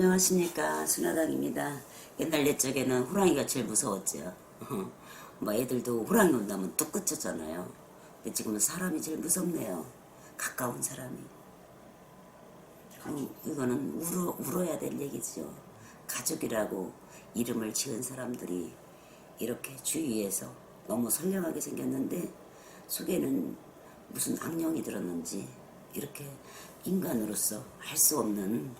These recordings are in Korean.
안녕하십니까 순화당입니다. 옛날 옛적에는 호랑이가 제일 무서웠죠. 뭐 애들도 호랑이 온다면 뚝 끝쳤잖아요. 근데 지금은 사람이 제일 무섭네요. 가까운 사람이. 음, 이거는 울어, 울어야 될 얘기죠. 가족이라고 이름을 지은 사람들이 이렇게 주위에서 너무 선량하게 생겼는데 속에는 무슨 악령이 들었는지 이렇게 인간으로서 할 수 없는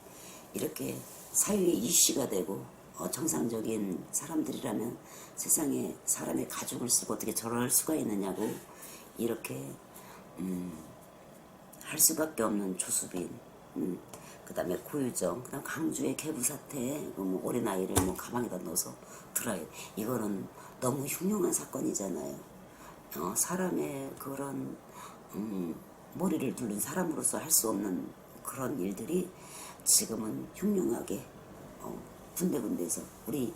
이렇게 사회의 이슈가 되고 어, 정상적인 사람들이라면 세상에 사람의 가족을 쓰고 어떻게 저럴 수가 있느냐고 이렇게 음, 할 수밖에 없는 조수빈 음, 그 다음에 고유정 그 다음 강주의 개부 사태 그뭐 어린 아이를 뭐 가방에다 넣어서 들어요 이거는 너무 흉흉한 사건이잖아요. 어, 사람의 그런 음, 머리를 두른 사람으로서 할 수 없는 그런 일들이 지금은 흉흉하게 어, 군데군데에서 우리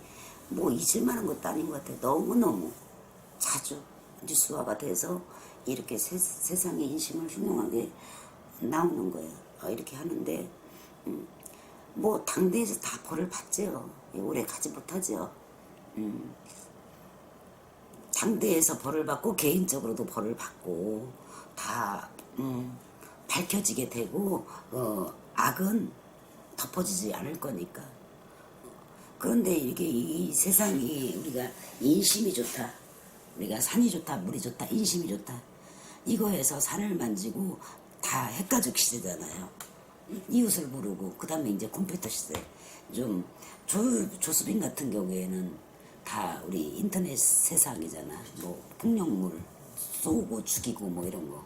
뭐 잊을만한 것도 아닌 것 같아요. 너무너무 자주 뉴스화가 돼서 이렇게 세, 세상의 인심을 흉흉하게 나오는 거예요. 어, 이렇게 하는데 음, 뭐 당대에서 다 벌을 받죠. 오래 가지 못하죠. 음, 당대에서 벌을 받고 개인적으로도 벌을 받고 다 음, 밝혀지게 되고 어, 악은 덮어지지 않을 거니까. 그런데 이게 이 세상이 우리가 인심이 좋다 우리가 산이 좋다 물이 좋다 인심이 좋다 이거에서 산을 만지고 다 핵가족 시대잖아요. 이웃을 모르고 그 다음에 이제 컴퓨터 시대. 좀 조, 조수빈 같은 경우에는 다 우리 인터넷 세상이잖아. 뭐 폭력물 쏘고 죽이고 뭐 이런 거.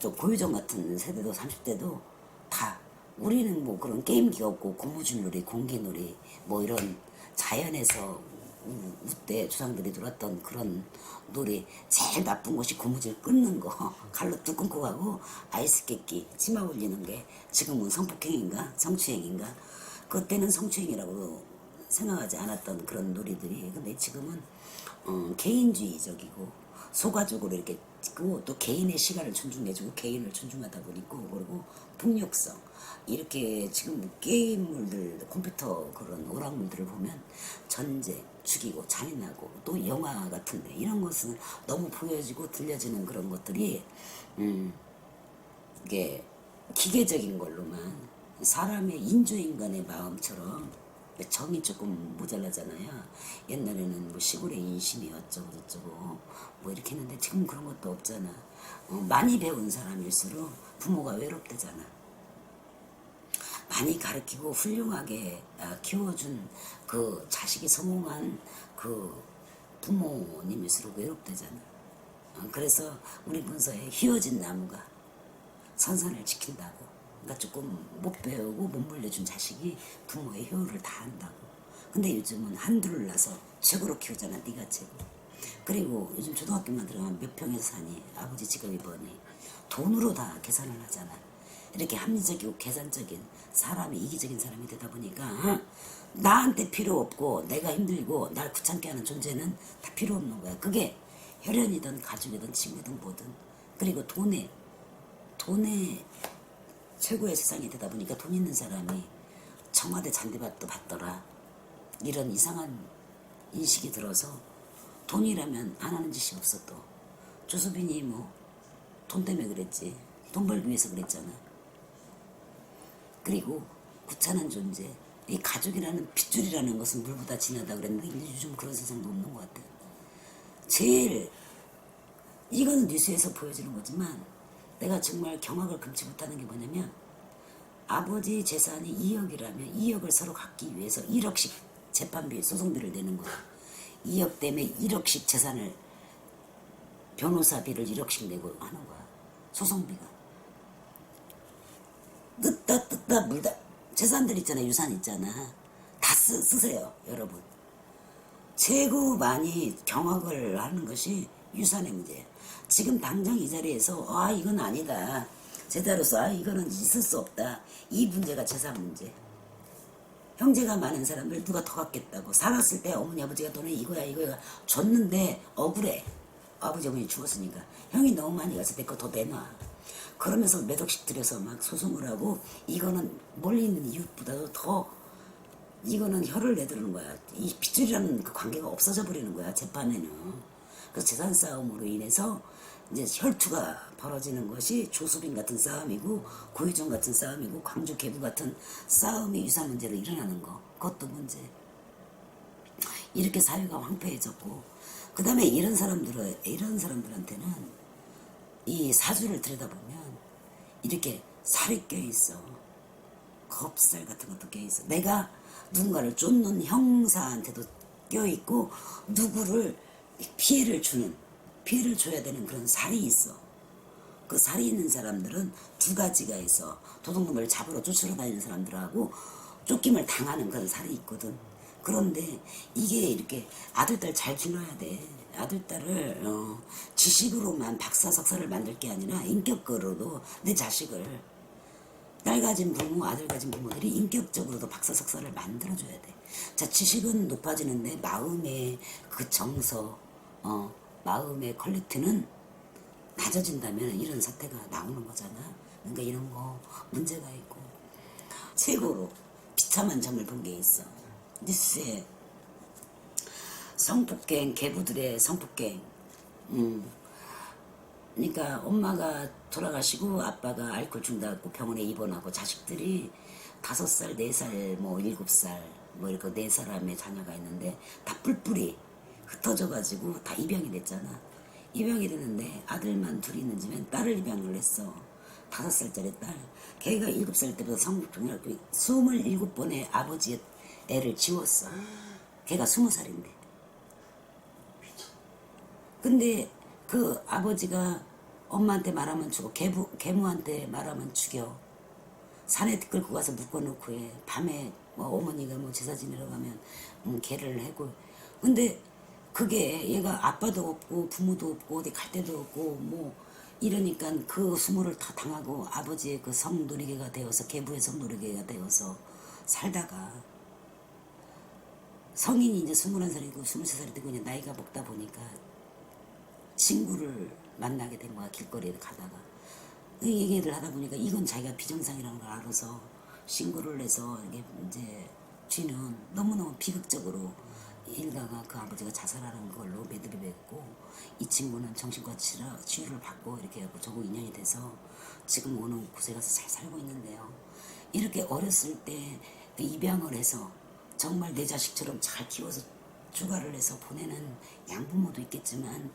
또 고유정 같은 세대도 30대도 다 우리는 뭐 그런 게임기 없고 고무줄놀이, 공기놀이 뭐 이런 자연에서 우- 우때 조상들이 놀았던 그런 놀이 제일 나쁜 것이 고무줄 끊는 거. 칼로 뚝 끊고 가고 아이스 깨끼 치마 올리는 게 지금은 성폭행인가 성추행인가? 그때는 성추행이라고 생각하지 않았던 그런 놀이들이. 근데 지금은 어, 개인주의적이고 소가적으로 이렇게 찍고 또 개인의 시간을 존중해주고 개인을 존중하다 보니까 그리고 폭력성. 이렇게 지금 게임물들 컴퓨터 그런 오락물들을 보면 전쟁 죽이고 잔인하고 또 영화 같은데 이런 것은 너무 보여지고 들려지는 그런 것들이 음 이게 기계적인 걸로만 사람의 인조인간의 마음처럼 정이 조금 모자라잖아요. 옛날에는 뭐 시골의 인심이 어쩌고 저쩌고 뭐 이렇게 했는데 지금 그런 것도 없잖아. 어, 많이 배운 사람일수록 부모가 외롭대잖아. 많이 가르치고 훌륭하게 아, 키워준 그 자식이 성공한 그 부모님일수록 외롭대잖아. 어, 그래서 우리 문서에 휘어진 나무가 선선을 지킨다고. 그러니까 조금 못 배우고 못 물려준 자식이 부모의 효를 다 한다고. 근데 요즘은 한둘을 낳아서 최고로 키우잖아. 네가 최고. 그리고 요즘 초등학교만 들어가면 몇 평에서 사니 아버지 직업이 뭐니 돈으로 다 계산을 하잖아. 이렇게 합리적이고 계산적인 사람이 이기적인 사람이 되다 보니까 어? 나한테 필요 없고 내가 힘들고 날 귀찮게 하는 존재는 다 필요 없는 거야. 그게 혈연이든 가족이든 친구든 뭐든 그리고 돈에 돈에 최고의 세상이 되다 보니까 돈 있는 사람이 청와대 잔디밭도 받더라. 이런 이상한 인식이 들어서 돈이라면 안 하는 짓이 없어 또. 조수빈이 뭐 돈 때문에 그랬지. 돈 벌기 위해서 그랬잖아. 그리고 구차한 존재. 이 가족이라는 핏줄이라는 것은 물보다 진하다 그랬는데 요즘 그런 세상도 없는 것 같아. 제일 이거는 뉴스에서 보여주는 거지만 내가 정말 경악을 금치 못하는 게 뭐냐면 아버지 재산이 2억이라면 2억을 서로 갖기 위해서 1억씩 재판비 소송비를 내는 거야. 2억 때문에 1억씩 재산을 변호사비를 1억씩 내고 하는 거야. 소송비가. 뜯다 뜯다 물다 재산들 있잖아 유산 있잖아 다 쓰, 쓰세요 여러분 최고 많이 경악을 하는 것이 유산의 문제예요. 지금 당장 이 자리에서 아 이건 아니다. 제자로서 아 이거는 있을 수 없다. 이 문제가 재산 문제. 형제가 많은 사람들 누가 더 갖겠다고 살았을 때 어머니 아버지가 너는 이거야 이거야 줬는데 억울해. 아버지 어머니 죽었으니까 형이 너무 많이 가서 내거 더 내놔. 그러면서 몇 억씩 들여서 막 소송을 하고 이거는 멀리 있는 이웃보다도 더 이거는 혀를 내두르는 거야. 이 핏줄이라는 그 관계가 없어져 버리는 거야 재판에는. 그 재산 싸움으로 인해서 이제 혈투가 벌어지는 것이 조수빈 같은 싸움이고 고유정 같은 싸움이고 광주 개부 같은 싸움이 유사 문제로 일어나는 거. 그것도 문제. 이렇게 사회가 황폐해졌고 그 다음에 이런 사람들은 이런 사람들한테는 이 사주를 들여다보면 이렇게 살이 껴 있어 겁살 같은 것도 껴 있어 내가 누군가를 쫓는 형사한테도 껴 있고 누구를 피해를 주는 피해를 줘야 되는 그런 살이 있어. 그 살이 있는 사람들은 두 가지가 있어. 도둑놈을 잡으러 쫓으러 다니는 사람들하고 쫓김을 당하는 그런 살이 있거든. 그런데 이게 이렇게 아들 딸 잘 길러야 돼. 아들 딸을 어, 지식으로만 박사 석사를 만들 게 아니라 인격으로도 내 자식을 딸 가진 부모, 아들 가진 부모들이 인격적으로도 박사 석사를 만들어줘야 돼. 자, 지식은 높아지는데 마음의 그 정서, 어, 마음의 퀄리티는 낮아진다면 이런 사태가 나오는 거잖아. 그러니까 이런 거 문제가 있고. 최고로 비참한 점을 본 게 있어. 뉴스에 성폭행, 개부들의 성폭행. 음. 그러니까 엄마가 돌아가시고 아빠가 알코올 중독하고 병원에 입원하고 자식들이 다섯 살, 네 살, 뭐 일곱 살, 뭐 이렇게 네 사람의 자녀가 있는데 다 뿔뿔이 흩어져가지고 다 입양이 됐잖아. 입양이 됐는데 아들만 둘이 있는 집엔 딸을 입양을 했어. 다섯 살짜리 딸. 걔가 일곱 살 때부터 하고 스물일곱 번의 아버지의 애를 지웠어. 걔가 스무 살인데. 근데 그 아버지가 엄마한테 말하면 죽어 계부, 계무한테 말하면 죽여 산에 끌고 가서 묶어놓고 해 밤에 뭐 어머니가 뭐 제사 지내러 가면 음, 개를 해고 근데 그게 얘가 아빠도 없고 부모도 없고 어디 갈 데도 없고 뭐 이러니까 그 수모를 다 당하고 아버지의 그 성놀이개가 되어서 계부의 성놀이개가 되어서 살다가 성인이 이제 스물한 살이고 스물세 살이 되고 이제 나이가 먹다 보니까 친구를 만나게 된 거야 길거리에 가다가. 이 얘기를 하다 보니까 이건 자기가 비정상이라는 걸 알아서 신고를 해서 이게 이제 쥐는 너무너무 비극적으로 일가가 그 아버지가 자살하는 걸로 매듭이 맺고 이 친구는 정신과 치료, 치유를 받고 이렇게 하고 저거 인연이 돼서 지금 오는 곳에 가서 잘 살고 있는데요. 이렇게 어렸을 때 입양을 해서 정말 내 자식처럼 잘 키워서 주가를 해서 보내는 양부모도 있겠지만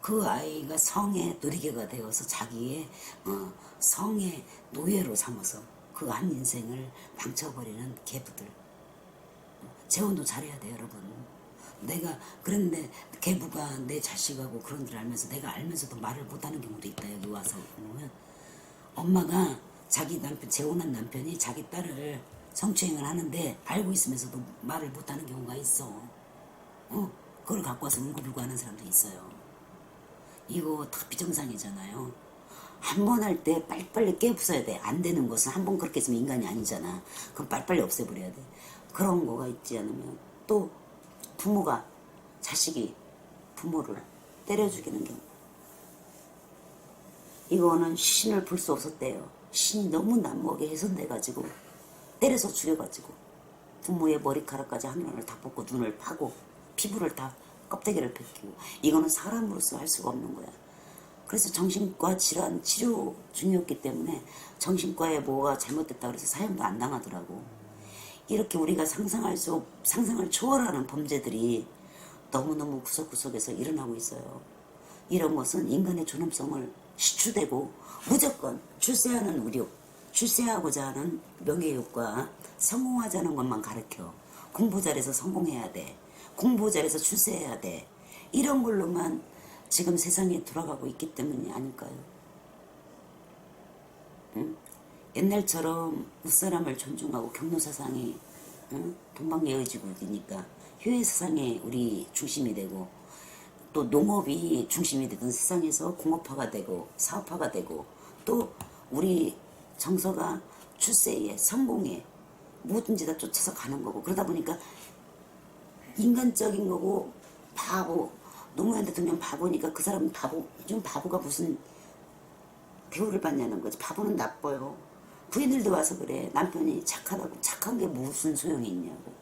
그 아이가 성의 놀이개가 되어서 자기의 어, 성의 노예로 삼아서 그 한 인생을 망쳐버리는 개부들 재혼도 잘해야 돼 여러분 내가 그런데 개부가 내 자식하고 그런 줄 알면서 내가 알면서도 말을 못하는 경우도 있다 여기 와서 보면 엄마가 자기 남편 재혼한 남편이 자기 딸을 성추행을 하는데 알고 있으면서도 말을 못하는 경우가 있어 어 그걸 갖고 와서 울고불고 하는 사람도 있어요 이거 다 비정상이잖아요. 한번할때 빨리빨리 깨부숴야 돼. 안 되는 것은 한 번 그렇게 했으면 인간이 아니잖아. 그럼 빨리빨리 없애버려야 돼. 그런 거가 있지 않으면 또 부모가 자식이 부모를 때려 죽이는 경우. 이거는 신을 볼 수 없었대요. 신이 너무 난무하게 훼손돼가지고 때려서 죽여가지고 부모의 머리카락까지 하늘을 다 뽑고 눈을 파고 피부를 다 껍데기를 벗기고 이거는 사람으로서 할 수가 없는 거야. 그래서 정신과 질환 치료 중이었기 때문에 정신과에 뭐가 잘못됐다 그래서 사형도 안 당하더라고. 이렇게 우리가 상상할 수 없, 상상을 초월하는 범죄들이 너무너무 구석구석에서 일어나고 있어요. 이런 것은 인간의 존엄성을 시추되고 무조건 출세하는 우려, 출세하고자 하는 명예욕과 성공하자는 것만 가르쳐. 공부 잘해서 성공해야 돼. 공부 잘해서 출세해야 돼. 이런 걸로만 지금 세상에 돌아가고 있기 때문이 아닐까요? 응? 옛날처럼 웃사람을 존중하고 경로 사상이 응? 동방예의지국이니까 효혜사상이 우리 중심이 되고 또 농업이 중심이 되던 세상에서 공업화가 되고 사업화가 되고 또 우리 정서가 출세에 성공에 뭐든지 다 쫓아서 가는 거고 그러다 보니까 인간적인 거고 바보 노무현 대통령 바보니까 그 사람은 바보 좀 바보가 무슨 대우를 받냐는 거지 바보는 나빠요 부인들도 와서 그래. 남편이 착하다고. 착한 게 무슨 소용이 있냐고.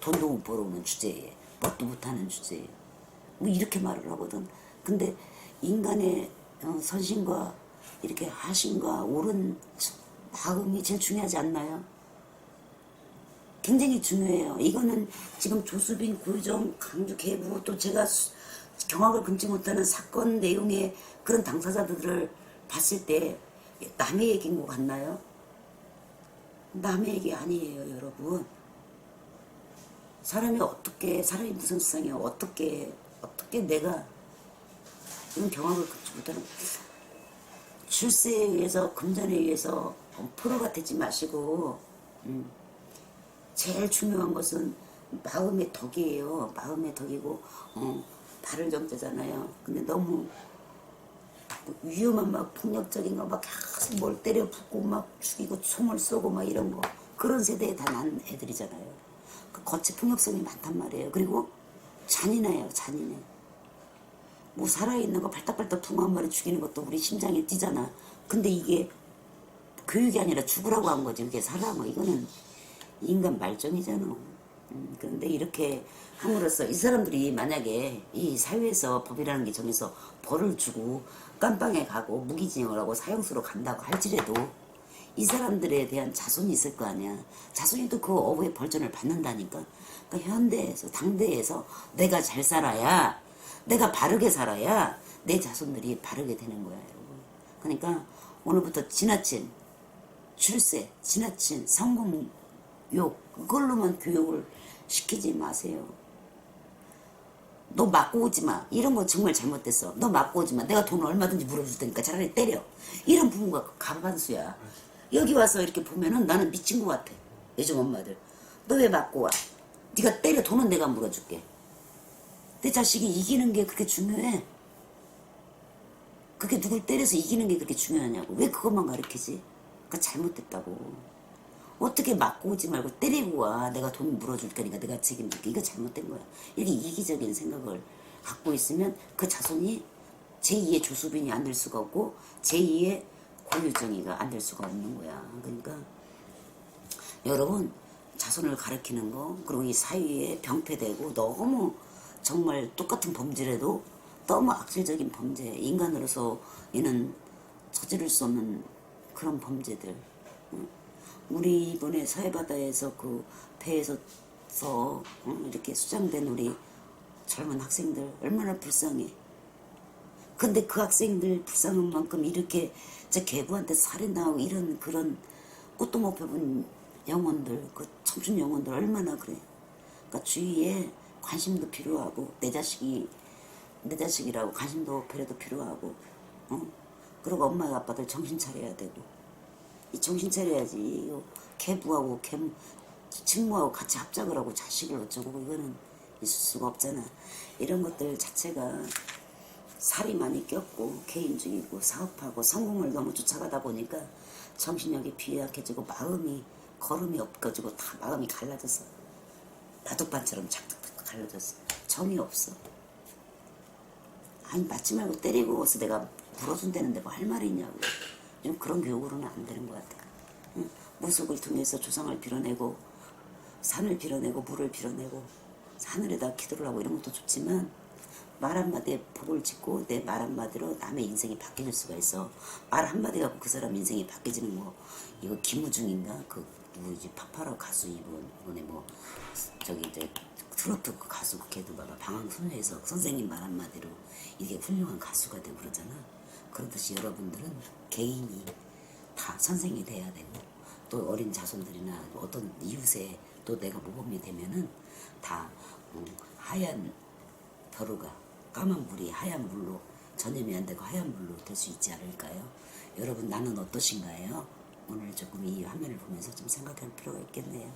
돈도 못 벌어오는 주제에. 뭣도 못하는 주제에. 뭐 이렇게 말을 하거든. 근데 인간의 어, 선심과 이렇게 하심과 옳은 마음이 제일 중요하지 않나요? 굉장히 중요해요. 이거는 지금 조수빈, 고유정, 강주, 개부 또 제가 수- 경악을 금치 못하는 사건 내용의 그런 당사자들을 봤을 때 남의 얘기인 것 같나요? 남의 얘기 아니에요, 여러분. 사람이 어떻게, 사람이 무슨 세상이야, 어떻게, 어떻게 내가 이런 경악을 금치 못하는 출세에 의해서, 금전에 의해서 프로가 되지 마시고, 음. 제일 중요한 것은 마음의 덕이에요. 마음의 덕이고 어, 발을 정자잖아요. 근데 너무 뭐 위험한 막 폭력적인 거 막 계속 뭘 때려 붓고 막 죽이고 총을 쏘고 막 이런 거 그런 세대에 다 난 애들이잖아요. 그 거치 폭력성이 많단 말이에요. 그리고 잔인해요. 잔인해. 뭐 살아있는 거 발딱발딱 붕어 한 마리 죽이는 것도 우리 심장에 뛰잖아. 근데 이게 교육이 아니라 죽으라고 한 거지. 이게 사람은 이거는 인간 말종이잖아. 음, 그런데 이렇게 함으로써 이 사람들이 만약에 이 사회에서 법이라는 게 정해서 벌을 주고 깜빵에 가고 무기징역을 하고 사형수로 간다고 할지라도 이 사람들에 대한 자손이 있을 거 아니야. 자손이 또그 어부의 벌전을 받는다니까. 그러니까 현대에서 당대에서 내가 잘 살아야 내가 바르게 살아야 내 자손들이 바르게 되는 거야. 그러니까 오늘부터 지나친 출세, 지나친 성공 욕 그걸로만 교육을 시키지 마세요. 너 맞고 오지 마. 이런 거 정말 잘못됐어. 너 맞고 오지 마. 내가 돈 얼마든지 물어줄 테니까 차라리 때려. 이런 부모가 가반수야. 여기 와서 이렇게 보면은 나는 미친 것 같아. 요즘 엄마들. 너 왜 맞고 와? 네가 때려. 돈은 내가 물어줄게. 내 자식이 이기는 게 그렇게 중요해. 그게 누굴 때려서 이기는 게 그렇게 중요하냐고. 왜 그것만 가르치지? 그거 잘못됐다고. 어떻게 맞고 오지 말고 때리고 와. 내가 돈 물어줄 테니까 내가 책임질게. 이거 잘못된 거야. 이렇게 이기적인 생각을 갖고 있으면 그 자손이 제2의 조수빈이 안 될 수가 없고 제2의 고유정이가 안 될 수가 없는 거야. 그러니까 여러분 자손을 가르치는 거 그리고 이 사회에 병폐되고 너무 정말 똑같은 범죄라도 너무 악질적인 범죄 인간으로서 이는 저지를 수 없는 그런 범죄들 응? 우리 이번에 서해바다에서 그 배에서 서 응? 이렇게 수장된 우리 젊은 학생들 얼마나 불쌍해 근데 그 학생들 불쌍한 만큼 이렇게 저 개부한테 살인당하고 이런 그런 꽃도 못 펴본 영혼들 그 청춘 영혼들 얼마나 그래 그러니까 주위에 관심도 필요하고 내 자식이 내 자식이라고 관심도 배려도 필요하고 어? 그리고 엄마 아빠들 정신 차려야 되고 이 정신 차려야지. 이거 개부하고 개 친구하고 같이 합작을 하고 자식을 어쩌고 이거는 있을 수가 없잖아. 이런 것들 자체가 살이 많이 꼈고 개인주의고 사업하고 성공을 너무 쫓아가다 보니까 정신력이 비약해지고 마음이 걸음이 없어지고 다 마음이 갈라져서 바둑반처럼 착착착 갈라졌어 정이 없어. 아니 맞지 말고 때리고 와서 내가 물어준다는데 뭐 할 말이 있냐고 좀 그런 교육으로는 안 되는 것 같아 응? 무속을 통해서 조상을 빌어내고 산을 빌어내고 물을 빌어내고 하늘에다 기도를 하고 이런 것도 좋지만 말 한마디에 복을 짓고 내 말 한마디로 남의 인생이 바뀌어질 수가 있어. 말 한마디 갖고 그 사람 인생이 바뀌어지는 거 이거 김우중인가? 그 누구지 파파라 가수 이분 이번에 뭐 저기 이제 트로트 그 가수 걔도 봐봐. 방황 소녀에서 선생님 말 한마디로 이게 훌륭한 가수가 되고 그러잖아 그렇듯이 여러분들은 개인이 다 선생이 돼야 되고 또 어린 자손들이나 어떤 이웃에 또 내가 모범이 되면은 다 음, 하얀 벼루가 까만 물이 하얀 물로 전염이 안 되고 하얀 물로 될 수 있지 않을까요? 여러분 나는 어떠신가요? 오늘 조금 이 화면을 보면서 좀 생각할 필요가 있겠네요.